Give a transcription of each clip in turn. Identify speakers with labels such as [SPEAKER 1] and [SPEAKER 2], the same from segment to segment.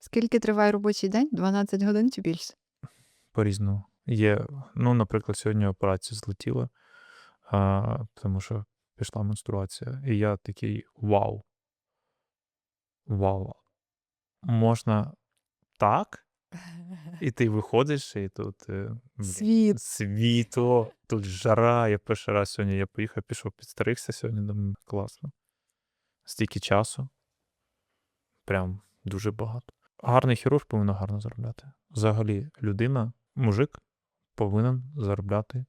[SPEAKER 1] Скільки триває робочий день? 12 годин чи більше?
[SPEAKER 2] По-різному. Є, ну, наприклад, сьогодні операція злетіла, а, тому що пішла менструація. І я такий вау. Вау. Можна так? І ти виходиш, і тут е,
[SPEAKER 1] Світ.
[SPEAKER 2] світло, тут жара. Я перший раз сьогодні я поїхав, пішов, підстригся сьогодні. Думаю, класно. Стільки часу. Прям дуже багато. Гарний хірург повинен гарно заробляти. Взагалі, людина, мужик повинен заробляти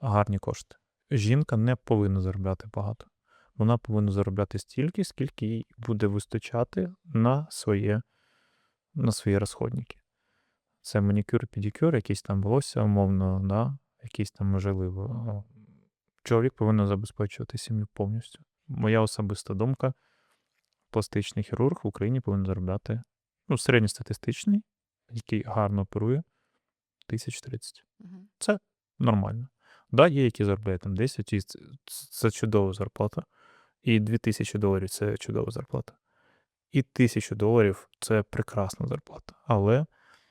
[SPEAKER 2] гарні кошти. Жінка не повинна заробляти багато. Вона повинна заробляти стільки, скільки їй буде вистачати на своє, на свої розходники. Це манікюр, педикюр, якісь там волосся, умовно, да? якісь там можливо. Чоловік повинен забезпечувати сім'ю повністю. Моя особиста думка: пластичний хірург в Україні повинен заробляти ну, середньостатистичний, який гарно оперує, 1030.
[SPEAKER 1] Мгм.
[SPEAKER 2] Нормально. Да, є, які заробляють там 10, і це, це чудова зарплата. І 2000 доларів це чудова зарплата. І 1000 доларів це прекрасна зарплата. Але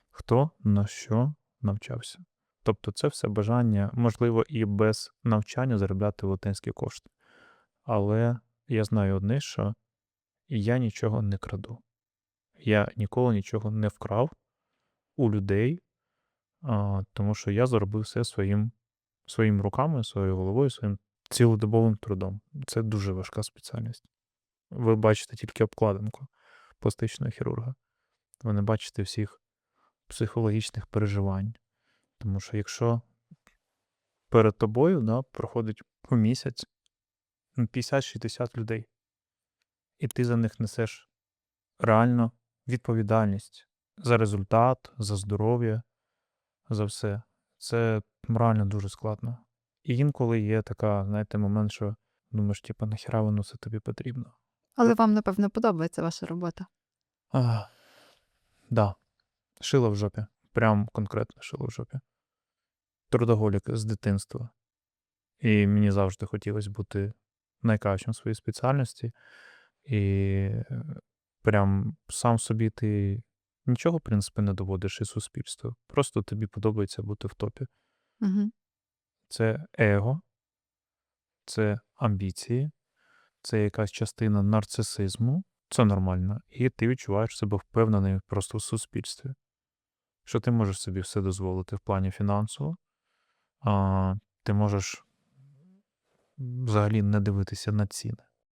[SPEAKER 2] хто на що навчався? Тобто це все бажання, можливо, і без навчання заробляти велетенські кошти. Але я знаю одне, що я нічого не краду. Я ніколи нічого не вкрав у людей, а, тому що я заробив все своїм, своїми руками, своєю головою, своїм цілодобовим трудом. Це дуже важка спеціальність. Ви бачите тільки обкладинку пластичного хірурга. Ви не бачите всіх психологічних переживань. Тому що якщо перед тобою да, проходить у місяць ну, 50-60 людей, і ти за них несеш реально відповідальність за результат, за здоров'я, за все. Це морально дуже складно. І інколи є така, знаєте, момент, що думаєш, типу, нахіра воно це тобі потрібно.
[SPEAKER 1] Але вам, напевно, подобається ваша робота.
[SPEAKER 2] А, да. Шило в жопі. Прям конкретно шило в жопі. Трудоголік з дитинства. І мені завжди хотілося бути найкращим в своїй спеціальності. І е, прям сам собі ти нічого, в принципі, не доводиш із суспільства. Просто тобі подобається бути в топі.
[SPEAKER 1] Угу.
[SPEAKER 2] Це его, це амбіції, це якась частина нарцисизму. Це нормально. І ти відчуваєш себе впевнений просто в суспільстві. Що ти можеш собі все дозволити в плані фінансово, а ти можеш взагалі не дивитися на ціни.